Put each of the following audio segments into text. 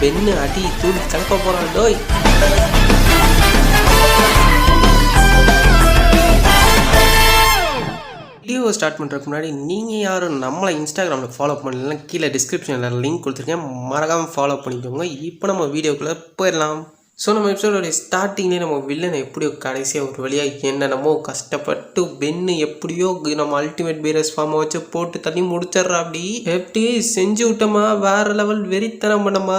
பெண்ணு அடி தூள் கலப்ப போகிறான் டோய். வீடியோ ஸ்டார்ட் பண்ணுறதுக்கு முன்னாடி நீங்கள் யாரும் நம்மளை இன்ஸ்டாகிராமில் ஃபாலோ பண்ணலாம் கீழே டிஸ்கிரிப்ஷனில் லிங்க் கொடுத்துருக்கேன். மறக்காமல் ஃபாலோ பண்ணிக்கோங்க. இப்போ நம்ம வீடியோக்குள்ளே போயிடலாம். ஸோ நம்ம எபிசோடோடைய ஸ்டார்டிங்லேயே நம்ம வில்லனை எப்படியோ கடைசியாக ஒரு வழியாக என்னென்னமோ கஷ்டப்பட்டு பென்னு எப்படியோ நம்ம அல்டிமேட் பீரஸ் ஃபார்மை வச்சு போட்டு தள்ளி முடிச்சிட்றா அப்படி எப்படி செஞ்சு விட்டோமா? வேறு லெவல் வெறித்தனம் பண்ணமா?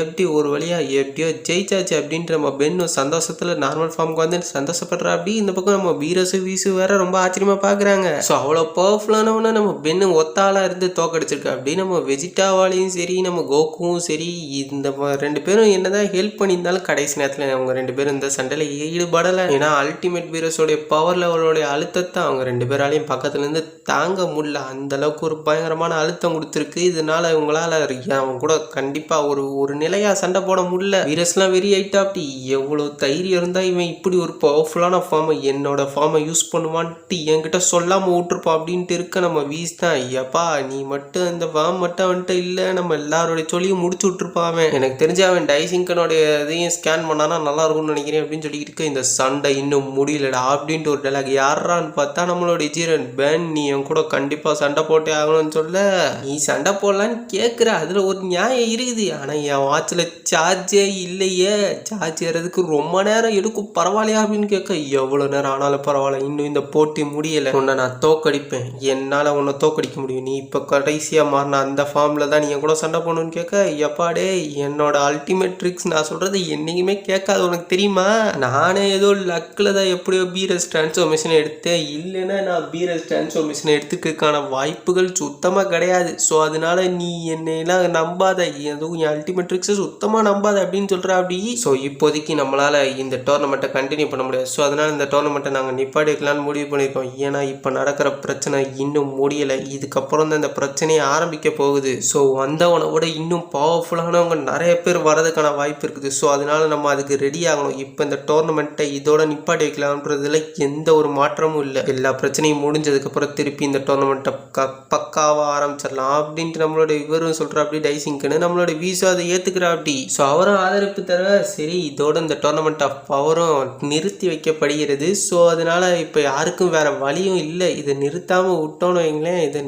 எப்படி ஒரு வழியாக எப்படியோ ஜெயிச்சாச்சு அப்படின்ற நம்ம பென்னு சந்தோஷத்தில் நார்மல் ஃபார்முக்கு வந்து சந்தோஷப்படுறா அப்படி இந்த பக்கம் நம்ம வீரசு வீசு வேற ரொம்ப ஆச்சரியமாக பார்க்குறாங்க ஸோ அவ்வளோ பவர்ஃபுல்லானவன நம்ம பென்னு ஒத்தாளாக இருந்து தோக்கடிச்சிருக்கா. அப்படி நம்ம வெஜிட்டாவாலையும் சரி நம்ம கோக்குவும் சரி இந்த ரெண்டு பேரும் என்னதான் ஹெல்ப் பண்ணியிருந்தாலும் கடைசி நேரத்தில் அவங்க ரெண்டு பேரும் இந்த சண்டையில் ஈடுபடலை. ஏன்னா அல்டிமேட் வீரஸோடைய பவர் லெவலோடைய அழுத்தத்தை அவங்க ரெண்டு பேராலையும் பக்கத்துலேருந்து தாங்க முடியல. அந்தளவுக்கு ஒரு பயங்கரமான அழுத்தம் கொடுத்துருக்கு. இதனால இவங்களால அவன் கூட கண்டிப்பாக ஒரு ஒரு நிலையாக சண்டை போட முடியல. வீரஸ்லாம் வெறி ஆகிட்டா அப்படி எவ்வளோ தைரியம் இருந்தால் இவன் இப்படி ஒரு பவர்ஃபுல்லான ஃபார்மை என்னோட ஃபார்மை யூஸ் பண்ணுவான்ட்டு என்கிட்ட சொல்லாமல் விட்டுருப்பான் அப்படின்ட்டு இருக்க நம்ம வீஸ் தான். ஐயப்பா நீ மட்டும் இந்த ஃபார்ம் மட்டும் வந்துட்டு இல்லை. நம்ம எல்லாரோடைய சொல்லியும் முடிச்சு விட்டுருப்பான் அவன். எனக்கு தெரிஞ்ச அவன் டைசிங்கனுடைய இதையும் ஸ்கேன் பண்ணானா நல்லா இருக்கும்னு நினைக்கிறேன் அப்படின்னு சொல்லிக்கிட்டு இருக்க இந்த சண்டை இன்னும் முடியலடா அப்படின்ட்டு ஒரு டைலாக் யாரான்னு பார்த்தா நம்மளுடைய ஜீரன் பேன் நீ என் கூட கண்டிப்பாக சண்டை போட்டே ஆகணும்னு சொல்ல. நீ சண்டை போடலான்னு கேட்குற அதில் ஒரு நியாயம் இருக்குது. ஆனால் என் வாட்சில் சார்ஜே இல்லையே. சார்ஜ் ஏறதுக்கு ரொம்ப நேரம் எடுக்கும். பரவாயில்லையா அப்படின்னு கேட்க எவ்வளோ நேரம் ஆனாலும் பரவாயில்ல. இன்னும் இந்த போட்டி முடியலை. உன்னை நான் தோக்கடிப்பேன். என்னால் உன்னை தோக்கடிக்க முடியும். நீ இப்போ கடைசியாக மாறின அந்த ஃபார்மில் தான் நீ என் கூட சண்டை போடணும்னு கேட்க எப்பாடே என்னோட அல்டிமேட் ட்ரிக்ஸ் நான் சொல்கிறது என்னைக்கு எங்கேயுமே கேட்காது. உனக்கு தெரியுமா? நானே ஏதோ லக்கில் தான் எப்படியோ பீரஸ் டிரான்ஸ்ஃபர்மேஷன் எடுத்தேன். இல்லைன்னா நான் பீரஸ் டிரான்ஸ்ஃபர்மேஷன் எடுத்துக்கிறதுக்கான வாய்ப்புகள் சுத்தமாக கிடையாது. ஸோ அதனால நீ என்னையெல்லாம் நம்பாத. எதுவும் என் அல்டிமேட் ட்ரிக்ஸை சுத்தமாக நம்பாத அப்படின்னு சொல்கிற அப்படி. ஸோ இப்போதைக்கு நம்மளால் இந்த டோர்னமெண்ட்டை கண்டினியூ பண்ண முடியாது. ஸோ அதனால் இந்த டோர்னமெண்ட்டை நாங்கள் நிப்பாடிக்கலாம்னு முடிவு பண்ணியிருக்கோம். ஏன்னா இப்போ நடக்கிற பிரச்சனை இன்னும் முடியலை. இதுக்கப்புறம் தான் இந்த பிரச்சனையை ஆரம்பிக்க போகுது. ஸோ வந்தவனை விட இன்னும் பவர்ஃபுல்லானவங்க நிறைய பேர் வரதுக்கான வாய்ப்பு இருக்குது. ஸோ அதனால நம்ம அதுக்கு ரெடி ஆகணும். இப்போ இந்த டோர்னமெண்ட்டை இதோட நிப்பாட்டி வைக்கலாம்ன்றதுல எந்த ஒரு மாற்றமும் இல்லை. எல்லா பிரச்சனையும் முடிஞ்சதுக்கப்புறம் திருப்பி இந்த டோர்னமெண்ட்டை க பக்காவாக ஆரம்பிச்சிடலாம் அப்படின்ட்டு நம்மளோட இவரும் சொல்கிற அப்படி டைசிங்க்குன்னு நம்மளோட வீசா அதை ஏற்றுக்கிறா அப்படி. ஸோ அவரும் ஆதரவு தர சரி இதோட இந்த டோர்னமெண்ட் ஆஃப் பவரும் நிறுத்தி வைக்கப்படுகிறது. ஸோ அதனால் இப்போ யாருக்கும் வேறு வழியும் இல்லை. இதை நிறுத்தாமல் விட்டோன்னு வைங்களேன். இதை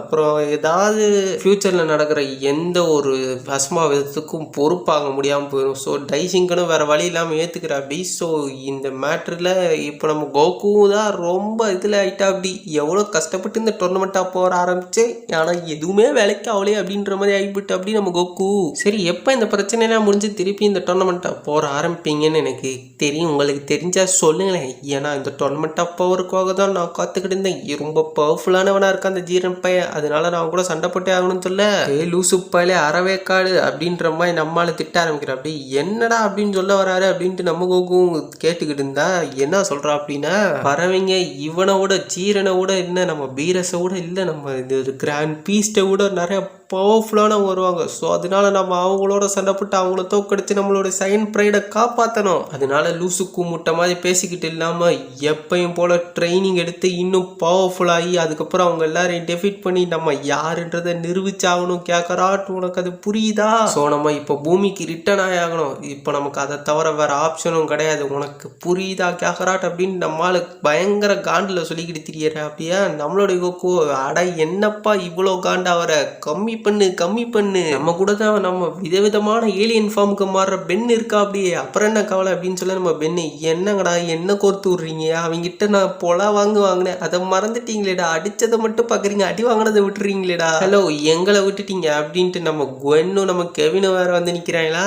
அப்புறம் ஏதாவது ஃப்யூச்சரில் நடக்கிற எந்த ஒரு அஸ்மாவிதத்துக்கும் பொறுப்பாக முடியாமல் போயிடும் ஸோ சிங்கனும் வேறு வழி இல்லாமல் ஏற்றுக்கிறா அப்படி. ஸோ இந்த மேட்ரில் இப்போ நம்ம கோகு தான் ரொம்ப இதில் ஆயிட்டா அப்படி. எவ்வளோ கஷ்டப்பட்டு இந்த டோர்னமெண்ட்டாக போகிற ஆரம்பிச்சு ஆனால் எதுவுமே வேலைக்கு அவளே அப்படின்ற மாதிரி ஆகிவிட்டு அப்படி நம்ம கோகு. சரி எப்போ இந்த பிரச்சனைலாம் முடிஞ்சு திருப்பி இந்த டோர்னமெண்ட்டாக போகிற ஆரம்பிப்பீங்கன்னு எனக்கு தெரியும். உங்களுக்கு தெரிஞ்சால் சொல்லுங்களேன். ஏன்னா இந்த டோர்னமெண்ட்டாக போகிறதுக்காக தான் நான் காத்துக்கிட்டு இருந்தேன். ரொம்ப பவர்ஃபுல்லானவனாக இருக்கான் அந்த ஜீரன் பையன். அதனால நான் கூட சண்டை போட்டே ஆகணும்னு சொல்ல ஏ லூசு பையலே அறவே காடு அப்படின்ற மாதிரி நம்மளால திட்ட ஆரம்பிக்கிறோம் அப்படி என்னடா அப்படின்னு சொல்ல வராரு அப்படின்ட்டு நம்ம கோகும் கேட்டுக்கிட்டு இருந்தா என்ன சொல்றா அப்படின்னா பறவைங்க இவனை விட ஜீரனை விட என்ன நம்ம பீரஸை விட இல்லை நம்ம இது கிராண்ட் பீஸ்ட்டை விட நிறைய பவர்ஃபுல்லான வருவாங்க ஸோ அதனால நம்ம அவங்களோட சண்டை போட்டு அவங்கள தோக்கடிச்சு நம்மளோட சைன் ப்ரைடை காப்பாற்றணும் அதனால லூசு கூமுட்டை மாதிரி பேசிக்கிட்டு இல்லாமல் எப்பையும் போல் ட்ரைனிங் எடுத்து இன்னும் பவர்ஃபுல்லாகி அதுக்கப்புறம் அவங்க எல்லாரையும் டெஃபிட் பண்ணி நம்ம யாருன்றதை நிரூபிச்சாகணும் கேட்கறாட் உனக்கு அது புரியுதா? ஸோ நம்ம இப்போ பூமிக்கு ரிட்டர்ன் ஆகணும். இப்போ நமக்கு அதை தவிர வேறு ஆப்ஷனும் கிடையாது. உனக்கு புரியுதா கேட்கறாட் அப்படின்னு நம்மளுக்கு பயங்கர காண்டில் சொல்லிக்கிட்டு தெரியற அப்படியா நம்மளுடைய கோகோ அட என்னப்பா இவ்வளோ காண்டாக வர கம்மி பண்ணு கம்மி பண்ணு. நம்ம கூட தான் நம்ம விதவிதமான ஏலியன் ஃபார்முக்கு மாறுற பென் இருக்கா அப்படியே. அப்புறம் என்ன கவலை அப்படின்னு சொல்ல நம்ம பென்னு என்னங்கடா என்ன கோர்த்து விட்றீங்க? அவங்ககிட்ட நான் பொலா வாங்க வாங்கினேன். அதை மறந்துட்டீங்களேடா. அடிச்சதை மட்டும் பார்க்குறீங்க அடி வாங்கினதை விட்டுறீங்களேடா. ஹலோ எங்களை விட்டுட்டீங்க. அப்படின்ட்டு நம்ம குவென்னும் நம்ம கெவினும் வேற வந்து நிற்கிறாங்களா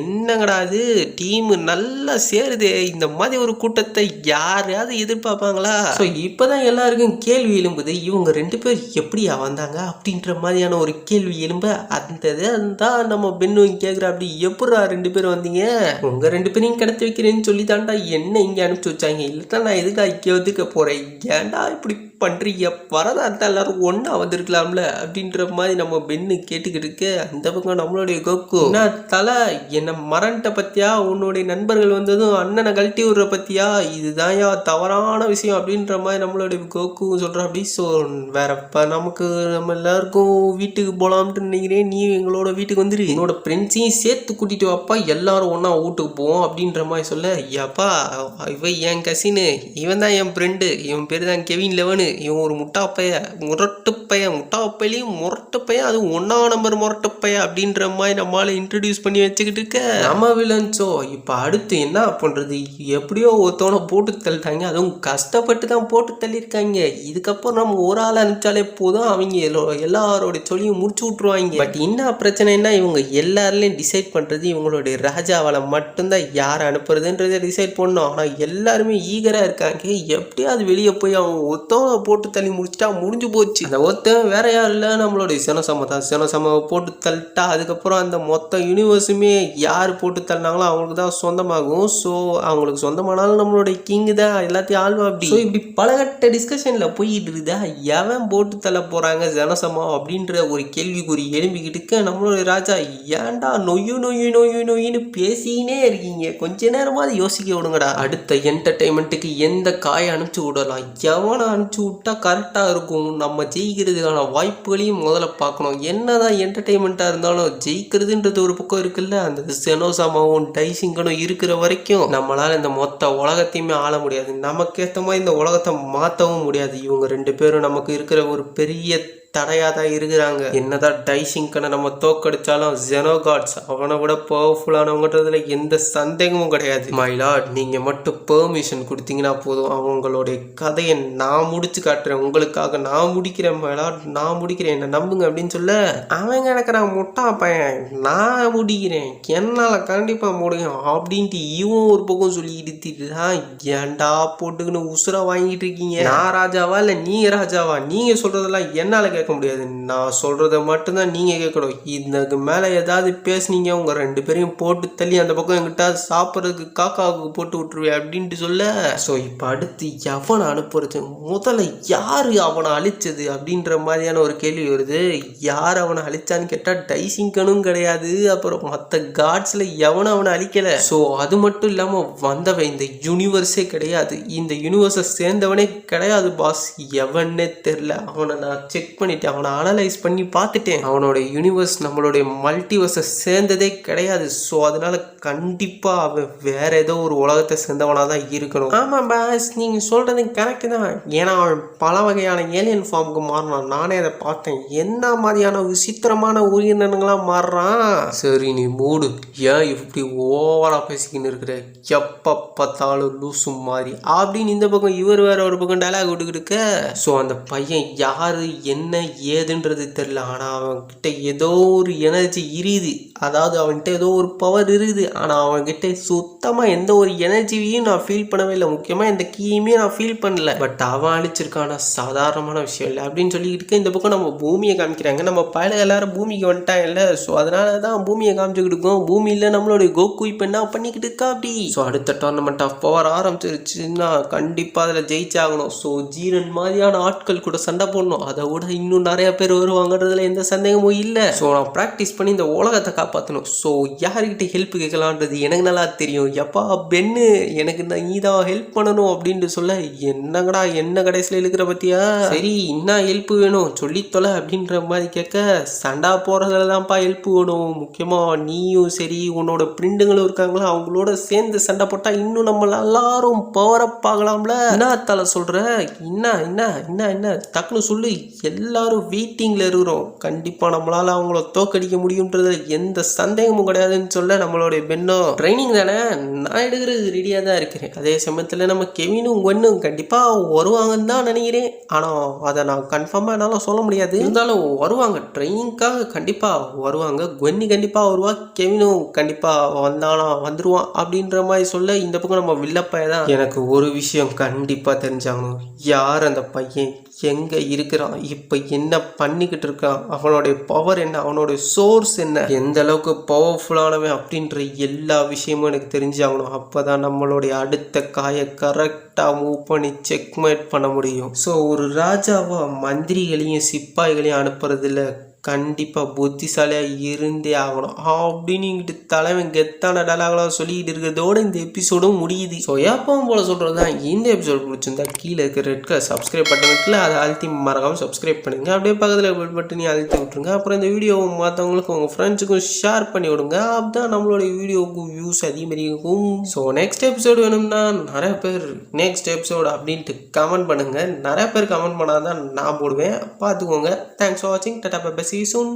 என்னங்கடா அது டீம் நல்லா சேருதே. இந்த மாதிரி ஒரு கூட்டத்தை யாரையாவது எதிர்பார்ப்பாங்களா? ஸோ இப்போதான் எல்லாருக்கும் கேள்வி எழும்புது இவங்க ரெண்டு பேர் எப்படியா வந்தாங்க? அப்படின்ற மாதிரியான ஒரு கேள்வி எழும்ப அந்த இதை தான் நம்ம பெண்ணு கேட்குற அப்படி எப்படா ரெண்டு பேரும் வந்தீங்க? உங்க ரெண்டு பேரையும் கிடச்சி வைக்கிறேன்னு சொல்லி தாண்டா என்ன இங்கே அனுப்பிச்சு வச்சாங்க. இல்லைட்டா நான் எதுக்கா இங்கே வந்துக்க போறேன்? ஏன்டா இப்படி பண்ணுறீங்க வரதா எல்லாரும் ஒன்றா வந்திருக்கலாம்ல? அப்படின்ற மாதிரி நம்ம பெண்ணு கேட்டுக்கிட்டு இருக்க அந்த பக்கம் நம்மளுடைய கோக்கு. என்ன தலை என்ன மரண்ட்ட பத்தியா? உன்னுடைய நண்பர்கள் வந்ததும் அண்ணனை கழட்டி விடுற பத்தியா? இதுதான் யா தவறான விஷயம் அப்படின்ற மாதிரி நம்மளுடைய கோக்கு சொல்கிற அப்படி ஸோ வேற இப்போ நமக்கு நம்ம எல்லாருக்கும் வீட்டுக்கு போகலாம்னு நினைக்கிறேன். நீ எங்களோட வீட்டுக்கு வந்துரு. என்னோட ஃப்ரெண்ட்ஸையும் சேர்த்து கூட்டிட்டு வாப்பா. எல்லாரும் ஒன்றா வீட்டுக்கு போவோம் அப்படின்ற மாதிரி சொல்ல ஐயாப்பா இவன் என் கசினு இவன் தான் என் ஃப்ரெண்டு இவன் பேர் தான் கெவின் லெவனு. இவன் ஒரு முட்டாப்பைய முரட்டுப்பைய முட்டாப்பையிலையும் முரட்டுப்பைய முரட்டு பையன் அது ஒன்றாம் நம்பர் முரட்டுப்பைய அப்படின்ற மாதிரி நம்மளால இன்ட்ரடியூஸ் பண்ணி வச்சுக்கிட்டு இருக்க. நம்ம வில்லன்ஸோ இப்போ அடுத்து என்ன பண்ணுறது எப்படியோ ஒருத்தவனை போட்டு தள்ளிட்டாங்க. அதுவும் கஷ்டப்பட்டு தான் போட்டு தள்ளியிருக்காங்க. இதுக்கப்புறம் நம்ம ஒரு ஆள் அனுப்பிச்சாலே போதும். அவங்க எல்லோ- எல்லாரோட சொல்லியும் முடிச்சு விட்ருவாங்க பட் என்ன பிரச்சனைனா இவங்க எல்லாருலேயும் டிசைட் பண்ணுறது இவங்களுடைய ராஜாவால் மட்டும்தான் யாரை அனுப்புறதுன்றதை டிசைட் பண்ணோம் ஆனால் எல்லாருமே ஈகராக இருக்காங்க. எப்படியாவது வெளியே போய் அவன் ஒருத்தவங்க போட்டு தள்ளி முடிச்சிட்டா முடிஞ்சு போச்சு. அந்த ஒருத்தன் வேற யாரும் இல்லை நம்மளுடைய சினசம தான். சினசம போட்டு தள்ளிட்டா அதுக்கப்புறம் அந்த மொத்த யூனிவர்ஸுமே யார் போட்டு தள்ளினாங்களோ அவங்களுக்கு தான் சொந்தமாகும். ஸோ அவங்களுக்கு சொந்தமானாலும் நம்மளுடைய கிங் தான். எல்லாத்தையும் ஆள்வா அப்படி. ஸோ இப்படி பலகட்ட டிஸ்கஷனில் போயிட்டு இருக்குதா? எவன் போட்டு தள்ள போகிறாங்க ஜனசமா அப்படின்ற ஒரு கேள்விக்குறி எழும்பிக்கிட்டு இருக்க நம்மளுடைய ராஜா. ஏன்டா நொய்யு நொய்யு நொய்யு நொய்யுன்னு பேசினே இருக்கீங்க. கொஞ்ச நேரமாவது யோசிக்க விடுங்கடா. அடுத்த என்டர்டைன்மெண்ட்டுக்கு எந்த காயை அனுப்பிச்சு விடலாம்? எவனை அனுப்பிச்சு விட்டா கரெக்டாக இருக்கும். நம்ம ஜெயிக்கிறதுக்கான வாய்ப்புகளையும் முதல்ல பார்க்கணும். என்ன தான் என்டர்டைன்மெண்ட்டாக இருந்தாலும் ஜெயிக்கிறதுன்றது ஒரு பக்கம் இருக்குல்ல? அந்த செனோசாமாவும் டைசிங்கனும் இருக்கிற வரைக்கும் நம்மளால் இந்த மொத்த உலகத்தையுமே ஆள முடியாது. நமக்கேற்ற மாதிரி இந்த உலகத்தை மாற்றவும் முடியாது. இவங்க ரெண்டு பேரும் நமக்கு இருக்கிற ஒரு பெரிய தடையாக தான் இருக்கிறாங்க. என்னதான் டைசிங்கனை நம்ம தோக்கடிச்சாலும் ஜெனோகாட்ஸ் அவனை விட பவர்ஃபுல்லானவங்கன்றதுல எந்த சந்தேகமும் கிடையாது. மைலாட் நீங்கள் மட்டும் பெர்மிஷன் கொடுத்தீங்கன்னா போதும். அவங்களுடைய கதையை நான் முடிச்சு காட்டுறேன். உங்களுக்காக நான் முடிக்கிறேன் மைலாட் நான் முடிக்கிறேன். என்னை நம்புங்க அப்படின்னு சொல்ல அவன் கிடக்குறான் முட்டா பையன். நான் முடிக்கிறேன். என்னால் கண்டிப்பாக முடியும் அப்படின்ட்டு இவன் ஒரு பக்கம் சொல்லி இடித்திட்டுதான் ஏன்டா போட்டுக்கின்னு உசுரா வாங்கிட்டு இருக்கீங்க? நான் ராஜாவா இல்லை நீ ராஜாவா? நீங்கள் சொல்கிறதெல்லாம் என்னால் கேட்க முடியாது. நான் சொல்கிறத மட்டும்தான் நீங்க கேட்கணும். இதுக்கு மேலே ஏதாவது பேசுனீங்க உங்க ரெண்டு பேரையும் போட்டு தள்ளி அந்த பக்கம் எங்கிட்ட சாப்பிட்றதுக்கு காக்காவுக்கு போட்டு விட்டுருவேன் அப்படின்ட்டு சொல்ல. ஸோ இப்போ அடுத்து எவனை அனுப்புறது? முதல்ல யாரு அவனை அழிச்சது? அப்படின்ற மாதிரியான ஒரு கேள்வி வருது. யார் அவனை அழிச்சான்னு கேட்டால் டைசிங்கனும் கிடையாது. அப்புறம் மற்ற காட்ஸில் எவனும் அவனை அழிக்கலை. ஸோ அது மட்டும் இல்லாமல் வந்தவன் இந்த யூனிவர்ஸே கிடையாது. இந்த யூனிவர்ஸை சேர்ந்தவனே கிடையாது பாஸ் எவன்னே தெரில அவனை நான் செக் பண்ணி பண்ணிட்டேன். அவனை அனலைஸ் பண்ணி பார்த்துட்டேன். அவனோட யூனிவர்ஸ் நம்மளுடைய மல்டிவர்ஸை சேர்ந்ததே கிடையாது. ஸோ அதனால கண்டிப்பாக அவன் வேற ஏதோ ஒரு உலகத்தை சேர்ந்தவனாக தான் இருக்கணும். ஆமாம் பாஸ் நீங்கள் சொல்கிறது கரெக்டு தான். ஏன்னா அவன் பல வகையான ஏலியன் ஃபார்முக்கு மாறினான். நானே அதை பார்த்தேன். என்ன மாதிரியான விசித்திரமான உயிரினங்களாக மாறுறான்? சரி நீ மூடு. ஏன் இப்படி ஓவராக பேசிக்கின்னு இருக்கிற? எப்போ பார்த்தாலும் லூசு மாதிரி. அப்படின்னு இந்த பக்கம் இவர் வேற ஒரு பக்கம் டைலாக் விட்டுக்கிட்டு ஸோ அந்த பையன் யார் என்ன ஏதுன்றது தெரில ஆனால் அவன்கிட்ட ஏதோ ஒரு எனர்ஜி இருக்குது அதாவது அவன்கிட்ட ஏதோ ஒரு பவர் இருக்குது ஆனால் அவன்கிட்ட சுத்தமாக எந்த ஒரு எனர்ஜியையும் நான் ஃபீல் பண்ணவே இல்லை. முக்கியமாக இந்த கீயுமே நான் ஃபீல் பண்ணல. பட் அவன் அழிச்சிருக்கான. சாதாரணமான விஷயம் இல்லை. அப்படின்னு சொல்லிக்கிட்டு இருக்க இந்த பக்கம் நம்ம பூமியை காமிக்கிறாங்க. நம்ம பயில எல்லாரும் பூமிக்கு வந்துட்டான் இல்லை. ஸோ அதனால தான் பூமியை காமிச்சுக்கிட்டு இருக்கோம். பூமியில் நம்மளுடைய கோகு இப்போ என்ன பண்ணிக்கிட்டு இருக்கா அப்படி? ஸோ அடுத்த டோர்னமெண்ட் ஆஃப் பவர் ஆரம்பிச்சிருச்சுன்னா கண்டிப்பாக அதில் ஜெயிச்சாகணும் ஸோ ஜீரன் மாதிரியான ஆட்கள் கூட சண்டை போடணும். அதை விட இன்னும் நிறைய பேர் வருவாங்கன்றதுல எந்த சந்தேகமும் இல்லை. ஸோ நான் ப்ராக்டிஸ் பண்ணி இந்த உலகத்தை காப்பாற்றணும் ஸோ யார்கிட்ட ஹெல்ப் கேட்கலான்றது எனக்கு நல்லா தெரியும். எப்பா பென்னு எனக்கு நான் நீ தான் ஹெல்ப் பண்ணணும் அப்படின்ட்டு சொல்ல என்னங்கடா என்ன கடைசியில் இருக்கிற பத்தியா? சரி என்ன ஹெல்ப் வேணும்? சொல்லித் தொலை அப்படின்ற மாதிரி கேட்க சண்டா போகிறதுல தான்ப்பா ஹெல்ப் வேணும். முக்கியமாக நீயும் சரி உன்னோட பிரிண்டுங்களும் இருக்காங்களா அவங்களோட சேர்ந்து சண்டை போட்டால் இன்னும் நம்ம எல்லாரும் பவர் அப் ஆகலாம்ல. என்ன தலை சொல்கிற என்ன என்ன என்ன என்ன டக்குன்னு சொல்லு எல்லாரும் வெயிட்டிங்கில் இருக்கிறோம். கண்டிப்பாக நம்மளால் அவங்கள தோக்கடிக்க முடியுன்றது எந்த சந்தேகமும் கிடையாதுன்னு சொல்ல நம்மளுடைய பெண்ணோ ட்ரைனிங் தானே? நான் எடுக்கிறது ரெடியாக தான் இருக்கிறேன். அதே சமயத்தில் நம்ம கெவினும் ஒன்றும் கண்டிப்பாக வருவாங்கன்னு தான் நினைக்கிறேன். ஆனால் அதை நான் கன்ஃபார்மாக என்னால் சொல்ல முடியாது. இருந்தாலும் வருவாங்க. ட்ரைனிங்க்காக கண்டிப்பாக வருவாங்க. கொன்னி கண்டிப்பாக வருவா. கெவினும் கண்டிப்பாக வந்தானா வந்துடுவான் அப்படின்ற மாதிரி சொல்ல இந்த பக்கம் நம்ம வில்லப்பைய தான். எனக்கு ஒரு விஷயம் கண்டிப்பாக தெரிஞ்சாகணும். யார் அந்த பையன்? எங்கே இருக்கிறான்? இப்போ என்ன பண்ணிக்கிட்டு இருக்கான்? அவனுடைய பவர் என்ன? அவனுடைய சோர்ஸ் என்ன? எந்த அளவுக்கு பவர்ஃபுல்லானவன் அப்படின்ற எல்லா விஷயமும் எனக்கு தெரிஞ்சாகணும். அப்போ தான் நம்மளுடைய அடுத்த காயை கரெக்டாக மூவ் பண்ணி செக்மேட் பண்ண முடியும். ஸோ ஒரு ராஜாவாக மந்திரிகளையும் சிப்பாய்களையும் அனுப்புறதுல கண்டிப்பாக புத்திசாலியாக இருந்தே ஆகணும். அப்படின்னு இங்கிட்டு தலைவன் கெத்தான டலாகலாம் சொல்லிக்கிட்டு இருக்கிறதோட இந்த எபிசோடும் முடியுது. ஸோ எப்பவும் போல் சொல்கிறது தான் இந்த எபிசோட் பிடிச்சிருந்தா கீழே இருக்கிற ரெட் கலர் சப்ஸ்கிரைப் பட்டன் இருக்குல்ல அதை அழுத்தி மறக்காமல் சப்ஸ்கிரைப் பண்ணுங்க. அப்படியே பக்கத்தில் பெல் பட்டனையும் அழுத்தி விட்ருங்க அப்புறம் இந்த வீடியோவை மற்றவங்களுக்கும் உங்கள் ஃப்ரெண்ட்ஸுக்கும் ஷேர் பண்ணி விடுங்க. அப்பதான் நம்மளோட வீடியோவுக்கும் வியூஸ் அதிகமாக இருக்கும் ஸோ நெக்ஸ்ட் எபிசோடு வேணும்னா நிறைய பேர் நெக்ஸ்ட் எபிசோடு அப்படின்ட்டு கமெண்ட் பண்ணுங்கள் நிறைய பேர் கமெண்ட் பண்ணாதான் நான் போடுவேன். பார்த்துக்கோங்க. தேங்க்ஸ் ஃபார் வாட்சிங் டட்டா பை சி சூன்